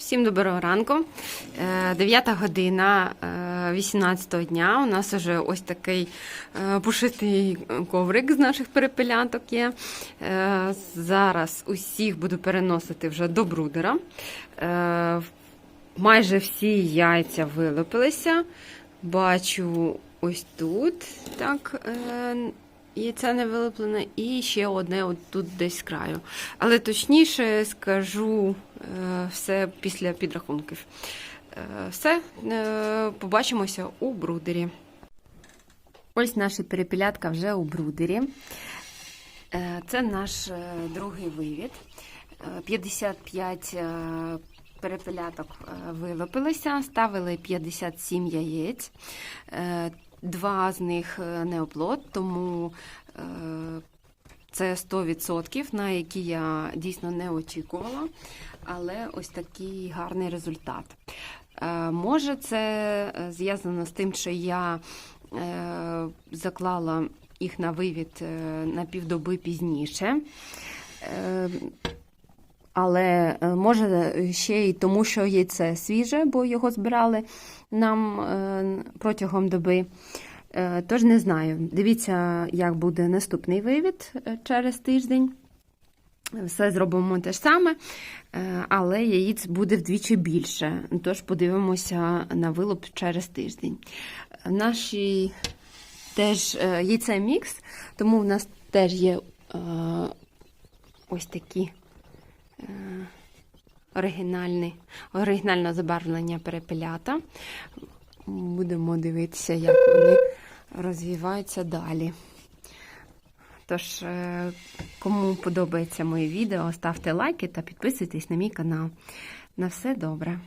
Всім доброго ранку. 9 година 18 дня. У нас вже ось такий е, пушистий коврик з наших перепелянток є. Е, Зараз усіх буду переносити вже до брудера. Е, Майже всі яйця вилупилися. Бачу ось тут. Так, е, яйця не вилуплене, і ще одне от тут десь з краю. Але точніше скажу е, все після підрахунків. Е, Все, е, побачимося у брудері. Ось наша перепілятка вже у брудері. Це наш другий вивід. Е, 55 е, перепеляток е, вилупилися, ставили 57 яєць. Два з них е, не оплод, тому е, це 100%, на які я дійсно не очікувала. Але ось такий гарний результат. Е, Може, це зв'язано з тим, що я заклала їх на вивід на півдоби пізніше. Але е, може ще й тому, що яйце свіже, бо його збирали нам е, протягом доби. Е, Тож не знаю. Дивіться, як буде наступний вивід через тиждень. Все зробимо те ж саме, але яєць буде вдвічі більше. Тож подивимося на вилуп через тиждень. Наші теж яйце мікс, тому в нас теж є ось такі оригінальні, оригінальне забарвлення перепелята. Будемо дивитися, як вони розвиваються далі. Тож, е, кому подобається моє відео, ставте лайки та підписуйтесь на мій канал. На все добре!